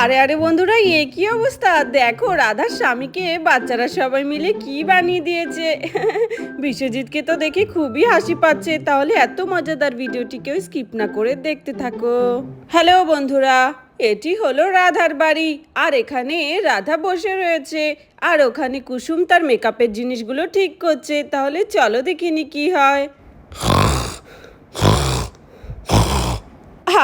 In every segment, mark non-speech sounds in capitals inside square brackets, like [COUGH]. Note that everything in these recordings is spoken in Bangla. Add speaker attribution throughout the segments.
Speaker 1: আরে আরে বন্ধুরা, এ কি অবস্থা? দেখো, রাধার স্বামীকে বাচ্চারা সবাই মিলে কি বানিয়ে দিয়েছে। বিশ্বজিৎকে তো দেখে খুবই হাসি পাচ্ছে। তাহলে এত মজাদার ভিডিওটিকেও স্কিপ না করে দেখতে থাকো। হ্যালো বন্ধুরা, এটি হলো রাধার বাড়ি। আর এখানে রাধা বসে রয়েছে। আর ওখানে কুসুম তার মেকআপের জিনিসগুলো ঠিক করছে। তাহলে চলো দেখিনি কি হয়।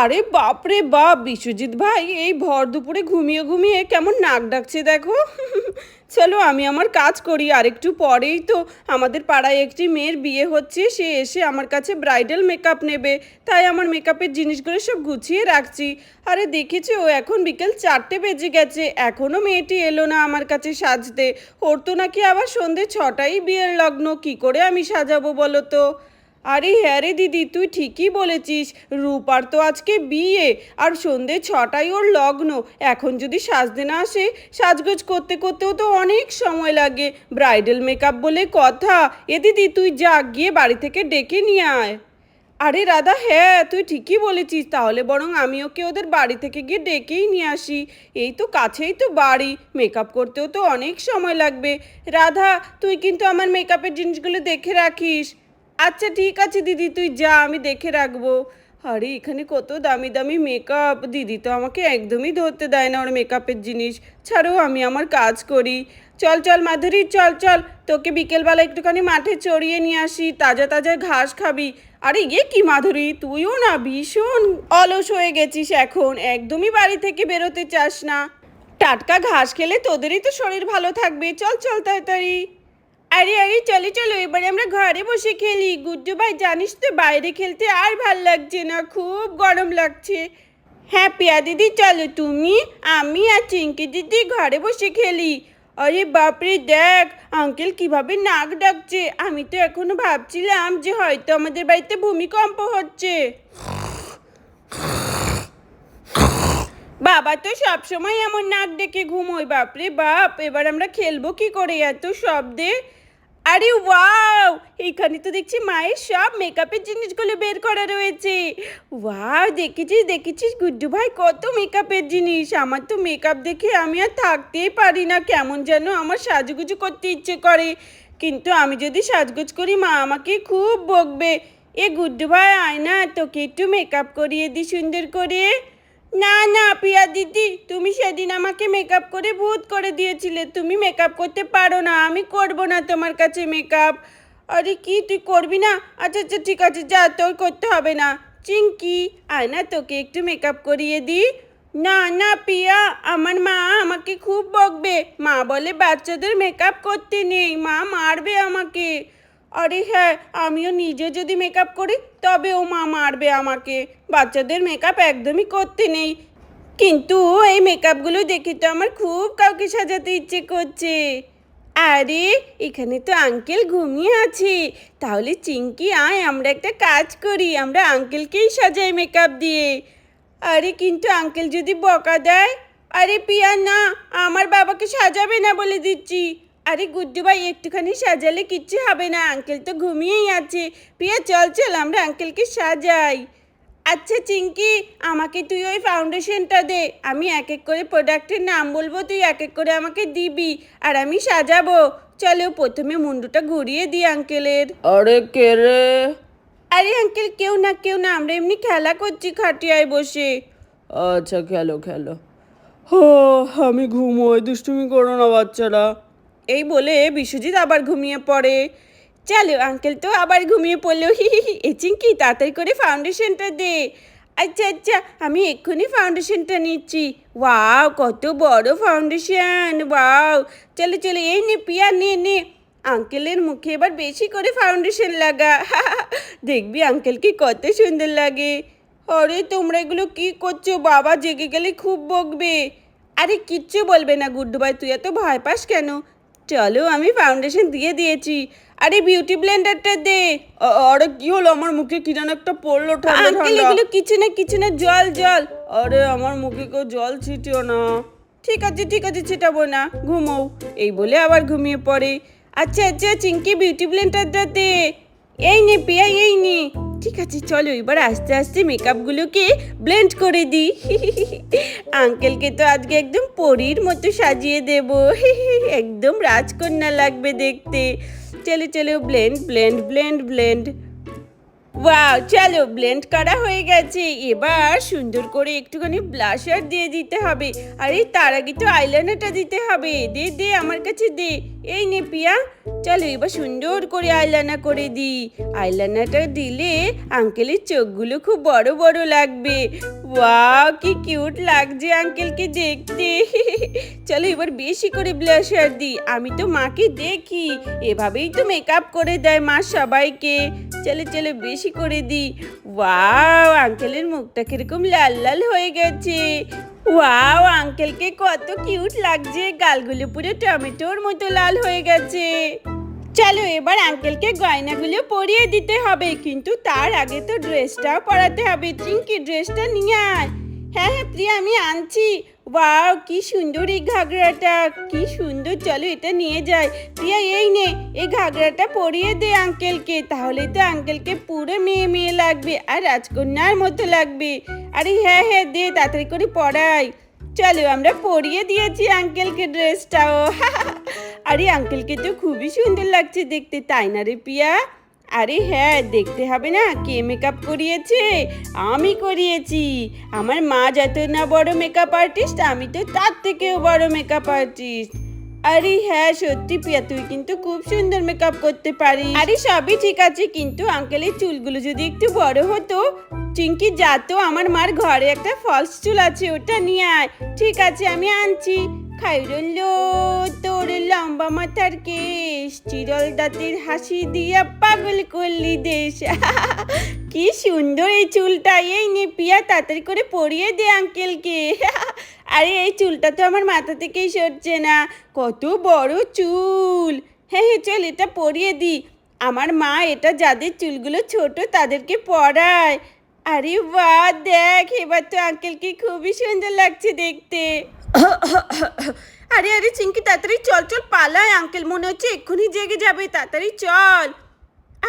Speaker 1: আরে বাপরে বাপ, বিশ্বজিৎ ভাই, এই ভর দুপুরে ঘুমিয়ে ঘুমিয়ে কেমন নাক ডাকছে দেখো। [LAUGHS] চলো আমি আমার কাজ করি, আর একটু পরেই তো আমাদের পাড়ায় একটি মেয়ের বিয়ে হচ্ছে, সে এসে আমার কাছে ব্রাইডাল মেকআপ নেবে। তাই আমার মেকআপের জিনিসগুলো সব গুছিয়ে রাখছি। আরে দেখেছি, ও এখন বিকেল চারটে বেজে গেছে এখনও মেয়েটি এলো না আমার কাছে সাজতে। ওর তো নাকি আবার সন্ধে ছটাই বিয়ের লগ্ন, কি করে আমি সাজাবো বলো তো? আরে হ্যাঁ রে দিদি, তুই ঠিকই বলেছিস। রূপার তো আজকে বিয়ে, আর সন্ধে ছটায় ওর লগ্ন। এখন যদি সাজতে না আসে, সাজগোজ করতে করতেও তো অনেক সময় লাগে। ব্রাইডাল মেকআপ বলে কথা। এ দিদি, তুই যা গিয়ে বাড়ি থেকে ডেকে নিয়ে আয়। আরে রাধা হ্যাঁ তুই ঠিকই বলেছিস। তাহলে বরং আমি ওকে ওদের বাড়ি থেকে গিয়ে ডেকেই নিয়ে আসি। এই তো কাছেই তো বাড়ি। মেকআপ করতেও তো অনেক সময় লাগবে। রাধা, তুই কিন্তু আমার মেকআপের জিনিসগুলো দেখে রাখিস। আচ্ছা ঠিক আছে, দিদি, তুই যা, আমি দেখে রাখব। আরে, এখানে কত দামি দামি মেকআপ দিদি তো আমাকে একদমই ধরতে দেয় না ওর মেকআপের জিনিস। ছাড়ো, আমি আমার কাজ করি। চল চল, মাধুরী, চল চল, তোকে বিকেলবেলা একটুখানি মাঠে চড়িয়ে নিয়ে আসি, তাজা তাজা ঘাস খাবি। আরে ইয়ে কি, মাধুরী? তুইও না ভীষণ অলস হয়ে গেছিস এখন। একদমই বাড়ি থেকে বেরোতে চাস না। টাটকা ঘাস খেলে তোদেরই তো শরীর ভালো থাকবে। চল চল, তাড়াতাড়ি। আরে আরে, চলো চলো, এবারে আমরা ঘরে বসে খেলি। গুড্ডু ভাই, জানিস তো বাইরে খেলতে আর ভালো লাগছে না, খুব গরম লাগছে। হ্যাঁ পিয়া দিদি, চলো, তুমি, আমি আর চিঙ্কি দিদি ঘরে বসে খেলি। আরে বাপরে, দেখ, আঙ্কেল কীভাবে নাক ডাকছে। আমি তো এখনও ভাবছিলাম যে হয়তো আমাদের বাড়িতে ভূমিকম্প হচ্ছে। বাবা তো সবসময় এমন নাক ডেকে ঘুমোয়। বাপরে বাপ, এবার আমরা খেলব কি করে এত শব্দে? আরে ওয়াও এখানে তো দেখছি মায়ের সব মেকআপের জিনিসগুলো বের করা রয়েছে। ওয়াও, দেখেছিস দেখেছিস, গুড্ডু ভাই, কত মেকআপের জিনিস। আমার তো মেকআপ দেখে আমি আর থাকতেই পারি না, কেমন যেন আমার সাজুগুজু করতে ইচ্ছে করে। কিন্তু আমি যদি সাজগুজ করি, মা আমাকে খুব বকবে। এ গুড্ডু ভাই, আয় না, তোকে একটু মেকআপ করিয়ে দি সুন্দর করে। না না, পিয়া দিদি, তুমি সেদিন আমাকে মেকআপ করে ভূত করে দিয়েছিলে। তুমি মেকআপ করতে পারো না, আমি করব না তোমার কাছে মেকআপ আরে কি, তুই করবি না? আচ্ছা আচ্ছা ঠিক আছে, যা, তোর করতে হবে না। চিঙ্কি আয় না তোকে একটু মেকআপ করিয়ে দিই। না না, পিয়া, আমার মা আমাকে খুব বকবে। মা বলে, বাচ্চাদের মেকআপ করতে নেই, মা মারবে আমাকে। আরে হ্যাঁ আমিও নিজে যদি মেকআপ করি তবে ও মা মারবে আমাকে। বাচ্চাদের মেকআপ একদমই করতে নেই। কিন্তু এই মেকআপগুলো দেখে তো আমার খুব কাউকে সাজাতে ইচ্ছে করছে। আরে, এখানে তো আঙ্কেল ঘুমিয়ে আছে। তাহলে চিঙ্কি আয়, আমরা একটা কাজ করি। আমরা আঙ্কেলকেই সাজাই মেকআপ দিয়ে। আরে, কিন্তু আঙ্কেল যদি বকা দেয়? আরে পিয়া না আমার বাবাকে সাজাবে না বলে দিচ্ছি। আরে গুড্ডু ভাই একটুখানি সাজালে কিচ্ছু হবে না। আঙ্কেল তো ঘুমিয়েই আছে। পিয়া চল চল আমরা আঙ্কেলকে সাজাই। আচ্ছা চিঙ্কি আমাকে তুই ওই ফাউন্ডেশনটা দে। আমি এক এক করে প্রোডাক্টের নাম বলব তুই এক এক করে আমাকে দিবি আর আমি সাজাবো। চলো প্রথমে মুন্ডুটা ঘুরিয়ে দিই আঙ্কেলের। আরে কে রে? আরে আঙ্কেল কেউ না কেউ না আমরা এমনি খেলা করছি খাটিয়ায় বসে। আচ্ছা খেলো খেলো। হো আমি ঘুমোই দুষ্টুমি করো না বাচ্চারা। এই বলে বিশ্বজিৎ আবার ঘুমিয়ে পড়ে। চলো আঙ্কেল তো আবার ঘুমিয়ে পড়ল। হি হি হি, এ চিঙ্কি তাড়াতাড়ি করে ফাউন্ডেশনটা দে। আচ্ছা আচ্ছা আমি এক্ষুনি ফাউন্ডেশনটা নিচ্ছি। ওয়াও, কত বড় ফাউন্ডেশন ওয়াও। চলো চলো, এই নে, পিয়া, নে নে। আঙ্কেলের মুখে এবার বেশি করে ফাউন্ডেশন লাগা। দেখবি আঙ্কেলকে কত সুন্দর লাগে। আরে, তোমরা এগুলো কি করছ? বাবা, জেগে গেলে খুব বকবে। আরে, কিচ্ছু বলবে না, গুড্ডু ভাই, তুই এত ভয় পাস কেন? চলো আমি ফাউন্ডেশন দিয়ে দিয়েছি। আরে বিউটি ব্লেন্ডারটা দে। আরে কি হলো? আমার মুখে কি যেন একটা পড়ল ঠান্ডা ঠান্ডা। এগুলো কিছু না কিছু না জল জল। আরে আমার মুখে কেউ জল ছিটিও না। ঠিক আছে ঠিক আছে ছিটাবো না। ঘুমোও। এই বলে আবার ঘুমিয়ে পড়ে। আচ্ছা আচ্ছা চিঙ্কি বিউটি ব্লেন্ডারটা দে। এই নে পিয়া এই নে। ঠিক আছে, চলো এবার আস্তে আস্তে মেকআপগুলোকে ব্লেন্ড করে দিই আঙ্কেলকে তো আজকে একদম পরীর মতো সাজিয়ে দেব। একদম রাজকন্যা লাগবে দেখতে। চলো চলো blend blend blend blend wow চলো ব্লেন্ড করা হয়ে গেছে। এবার সুন্দর করে একটুখানি ব্লাশার দিয়ে দিতে হবে। আরে, তার আগে তো আইলাইনারটা দিতে হবে। দে দে, আমার কাছে দে। এই নে পিয়া, চলো এবার সুন্দর করে আইলাইনার করে দিই। আইলাইনারটা দিলে আঙ্কেলের চোখগুলো খুব বড় বড় লাগবে। ওয়াও, কি কিউট লাগছে আঙ্কেলকে দেখতে। চলো এবার বেশি করে ব্লাশার দিই। আমি তো মাকে দেখি, এভাবেই তো মেকআপ করে দেয় মা সবাইকে। চলে চলে বেশি করে দিই। ওয়াও, আঙ্কেলের মুখটা কীরকম লাল লাল হয়ে গেছে। ওয়াও আঙ্কেলকে কত কিউট লাগছে। গালগুলো পুরো টমেটোর মতো লাল হয়ে গেছে। চলো এবার আঙ্কেলকে গয়নাগুলো পরিয়ে দিতে হবে, কিন্তু তার আগে তো ড্রেসটাও পরাতে হবে। চিঙ্কি ড্রেসটা নিয়ে আয়। হ্যাঁ হ্যাঁ প্রিয়া, আমি আনছি। ওয়াও, কি সুন্দর এই ঘাগরাটা, কি সুন্দর, চলো এটা নিয়ে যাই। প্রিয়া, এই নে, এই ঘাগরাটা পরিয়ে দে আঙ্কেলকে, তাহলে তো আঙ্কেলকে পুরো মেয়ে মেয়ে লাগবে, আর রাজকন্যার মতো লাগবে। আরে হ্যাঁ হ্যাঁ দে, তাড়াতাড়ি করে পড়াই চলো, আমরা পরিয়ে দিয়েছি আঙ্কেলকে ড্রেসটাও। [LAUGHS] আরে, আঙ্কেলকে তো খুবই সুন্দর লাগছে দেখতে, তাই না রে পিয়া আরে হ্যাঁ দেখতে হবে না কে মেকআপ করিয়েছে? আমি করিয়েছি। আমার মা যত না বড় মেকআপ আর্টিস্ট আমি তো তার থেকেও বড় মেকআপ আর্টিস্ট আরে হ্যাঁ সত্যি প্রিয়া, তুই কিন্তু খুব সুন্দর মেকআপ করতে পারিস। আরে সবই ঠিক আছে, কিন্তু আঙ্কেলের চুলগুলো যদি একটু বড় হতো চিঙ্কি যা তো আমার মার ঘরে একটা ফলস চুল আছে, ওটা নিয়ে আয়। ঠিক আছে, আমি আনছি। খাইরল্লো তোর লম্বা মাথার কেশ, চিরল দাঁতের হাসি দিয়া পাগল করলি দেশ। [LAUGHS] কি সুন্দর এই চুলটা, এই নে পিয়া, তাড়াতাড়ি করে পরিয়ে দে আঙ্কেলকে। [LAUGHS] আরে, এই চুলটা তো আমার মাথা থেকেই সরছে না, কত বড় চুল। হ্যাঁ হ্যাঁ চল এটা পরিয়ে দি। আমার মা এটা যাদের চুলগুলো ছোট তাদেরকে পরায়। আরে, বাহ, দেখ, এবার তো আঙ্কেলকে খুবই সুন্দর লাগছে দেখতে। আরে আরে, চিঙ্কি, তাড়াতাড়ি চল চল, পালায়, আঙ্কেল। মনে হচ্ছে এক্ষুনি জেগে যাবে। তাড়াতাড়ি চল।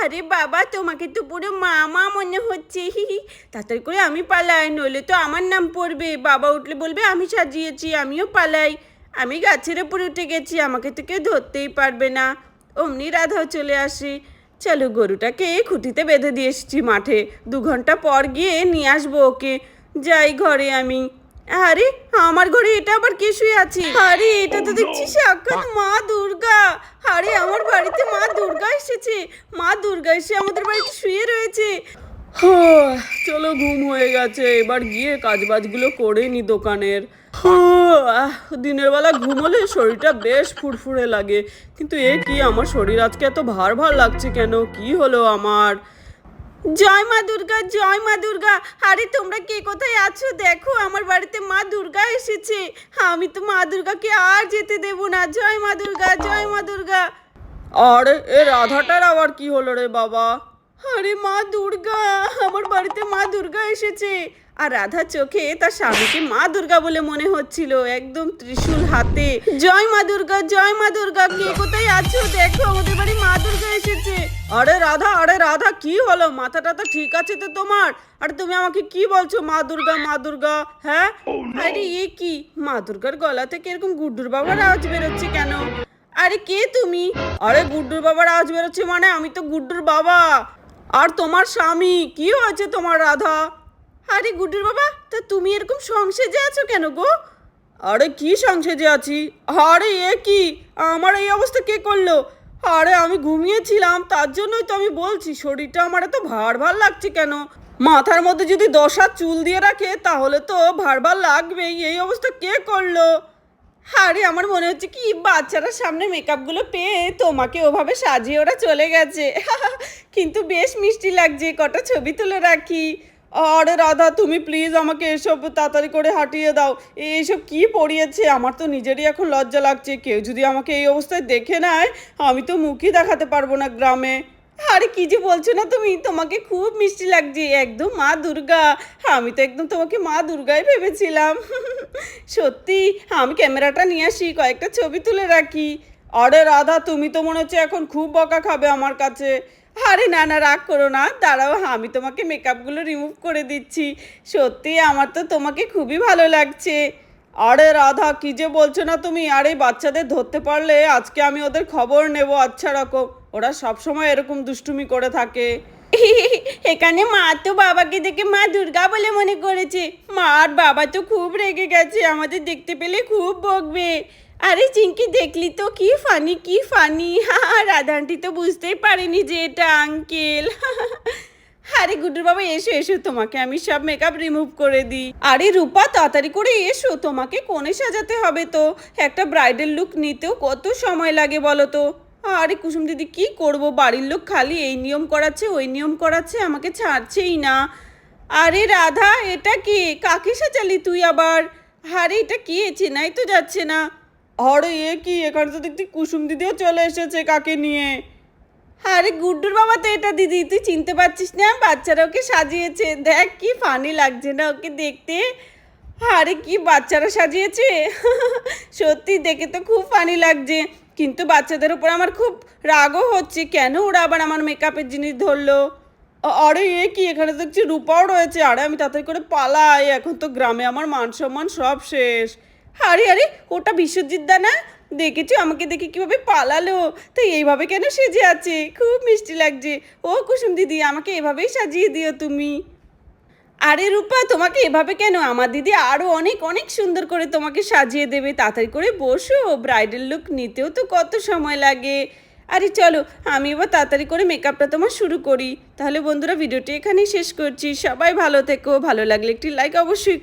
Speaker 1: আরে বাবা, তোমাকে তো পুরো মামা মনে হচ্ছে। হি হি তাড়াতাড়ি করে আমি পালাই, নইলে তো আমার নাম পড়বে। বাবা উঠলে বলবে, আমি সাজিয়েছি, আমিও পালাই। আমি গাছের উপরে উঠে গেছি, আমাকে তো কেউ ধরতেই পারবে না। অমনি রাধাও চলে আসি। চলো, গরুটাকে খুঁটিতে বেঁধে দিয়ে এসেছি মাঠে। দু ঘণ্টা পর গিয়ে নিয়ে আসব ওকে। যাই ঘরে আমি। আরে আমার ঘরে এটা আবার কে শুয়ে আছে? আরে এটা তো দেখছি সাক্ষাৎ মা দুর্গা। আরে আমার বাড়িতে মা দুর্গা এসেছে। মা দুর্গা এসে আমাদের বাড়িতে শুয়ে রয়েছে।
Speaker 2: চলো ঘুম হয়ে গেছে। এবার গিয়ে কাজবাজগুলো করে নি দোকানের। আহ, দিনের বেলা ঘুমোলে শরীরটা বেশ ফুরফুরে লাগে। কিন্তু এ কি আমার শরীর আজকে এত ভার ভার লাগছে কেন? কি হলো আমার?
Speaker 1: জয় মা দুর্গা, জয় মা দুর্গা। আরে, তোমরা কে কোথায় আছো? দেখো, আমার বাড়িতে মা দুর্গা এসেছে। আমি তো মা দুর্গাকে আর যেতে দেব না। জয় মা দুর্গা, জয় মা দুর্গা।
Speaker 2: আরে, এ রাধাটার আবার কি হলো রে বাবা?
Speaker 1: আরে মা দুর্গা আমার বাড়িতে মা দুর্গা এসেছে। আর রাধা চোখে তার স্বামীকে মা দুর্গা বলে মনে হচ্ছিল একদম ত্রিশূল হাতে। জয় মা দুর্গা জয় মা দুর্গা কে কোথায় আছো? দেখো আমাদের বাড়ি মা দুর্গা এসেছে।
Speaker 2: আরে রাধা আরে রাধা কি হলো? মাথাটা তো ঠিক আছে তো তোমার? আর তুমি আমাকে কি বলছো? মা দুর্গা মা দুর্গা হ্যাঁ?
Speaker 1: আরে এ কি? মা দুর্গার গলা থেকে এরকম গুড্ডুর বাবার আওয়াজ বেরোচ্ছে কেন? আরে কে তুমি?
Speaker 2: আরে গুড্ডুর বাবার আওয়াজ বেরোচ্ছে মানে আমি তো গুড্ডুর বাবা। আর তোমার স্বামী? কি হয়েছে তোমার রাধা?
Speaker 1: আরে গুড্ডুর বাবা, তা তুমি এরকম সংসেজে আছো কেন গো?
Speaker 2: আরে কি সংসেজে আছি? আরে এ কি? আমার এই অবস্থা কে করল? আরে আমি ঘুমিয়েছিলাম, তার জন্যই তো আমি বলছি, শরীরটা আমার এত ভার ভার লাগছে কেন? মাথার মধ্যে যদি দশা চুল দিয়ে রাখে, তাহলে তো ভার ভার লাগবেই, এই অবস্থা কে করল?
Speaker 1: আরে, আমার মনে হচ্ছে কি বাচ্চারা সামনে মেকআপগুলো পেয়ে তোমাকে ওভাবে সাজিয়ে ওরা চলে গেছে। [LAUGHS] কিন্তু বেশ মিষ্টি লাগছে, কটা ছবি তুলে রাখি।
Speaker 2: আরে রাধা, তুমি প্লিজ আমাকে এসব তাড়াতাড়ি করে হাঁটিয়ে দাও। এইসব কি পড়িয়েছে? আমার তো নিজেরই এখন লজ্জা লাগছে। কেউ যদি আমাকে এই অবস্থায় দেখে নেয়, আমি তো মুখই দেখাতে পারব না গ্রামে।
Speaker 1: আরে কি যে বলছো না তুমি? তোমাকে খুব মিষ্টি লাগছে। একদম মা দুর্গা। আমি তো একদম তোমাকে মা দুর্গাই ভেবেছিলাম। [LAUGHS] সত্যি, আমি ক্যামেরাটা নিয়ে আসি, কয়েকটা ছবি তুলে রাখি।
Speaker 2: আরে রাধা, তুমি তো মনে হচ্ছে এখন খুব বকা খাবে আমার কাছে। আরে না না, রাগ করো না। দাঁড়াও, আমি তোমাকে মেকআপগুলো রিমুভ করে দিচ্ছি। সত্যি, আমার তো তোমাকে খুবই ভালো লাগছে। আরে রাধা, কি যে বলছো না তুমি? আরে, বাচ্চাদের ধরতে পারলে আজকে আমি ওদের খবর নেব। আচ্ছা রকম ওরা সবসময় এরকম দুষ্টুমি করে থাকে।
Speaker 1: এখানে মা তো বাবাকে দেখে মা দুর্গা বলে মনে করেছে। মা আর বাবা তো খুব রেগে গেছে, আমাদের দেখতে পেলে খুব বকবে। আরে চিঙ্কি দেখলি তো কি ফানি কি ফানি। [LAUGHS] রাধানটি তো বুঝতেই পারেনি যে এটা আঙ্কেল [LAUGHS] আরে গুড্ডুর বাবা, এসো এসো, তোমাকে আমি সব মেকআপ রিমুভ করে দিই। আরে রূপা, তাড়াতাড়ি করে এসো, তোমাকে কোণে সাজাতে হবে তো। একটা ব্রাইডাল লুক নিতেও কত সময় লাগে বলো তো? আরে কুসুম দিদি, কি করব? বাড়ির লোক খালি এই নিয়ম করাচ্ছে, ওই নিয়ম করাচ্ছে, আমাকে ছাড়ছেই না। আরে রাধা, এটা কি? কাকে সাজালি তুই আবার? আরে এটা কি? চেনাই তো যাচ্ছে না।
Speaker 2: আরে এ কি? এখানে তো দেখছি কুসুম দিদিও চলে এসেছে কাকে নিয়ে।
Speaker 1: আরে গুড্ডুর বাবা তো এটা দিদি, তুই চিনতে পারছিস না? বাচ্চারা ওকে সাজিয়েছে। দেখ কি ফানি লাগছে না ওকে দেখতে। আরে কি বাচ্চারা সাজিয়েছে? [LAUGHS] সত্যি দেখে তো খুব ফানি লাগছে। কিন্তু বাচ্চাদের উপর আমার খুব রাগও হচ্ছে। কেন ওরা আবার আমার মেকআপের জিনিস ধরলো?
Speaker 2: আরে এ কি? এখানে দেখছি রূপাও রয়েছে। আরে আমি তাড়াতাড়ি করে পালাই। এখন তো গ্রামে আমার মান সম্মান সব শেষ।
Speaker 1: আরে আরে, ওটা বিশ্বজিৎ দা না? দেখেছ? আমাকে দেখে কীভাবে পালালো? তো এইভাবে কেন সেজে আছে? খুব মিষ্টি লাগছে। ও কুসুম দিদি, আমাকে এভাবেই সাজিয়ে দিও তুমি। আরে রূপা, তোমাকে এভাবে কেন? আমার দিদি আরও অনেক অনেক সুন্দর করে তোমাকে সাজিয়ে দেবে। তাড়াতাড়ি করে বসো ব্রাইডাল লুক নিতেও তো কত সময় লাগে। আরে চলো, আমি এবার তাড়াতাড়ি করে মেকআপটা তোমার শুরু করি। তাহলে বন্ধুরা ভিডিওটি এখানেই শেষ করছি। সবাই ভালো থেকো, ভালো লাগলে একটি লাইক অবশ্যই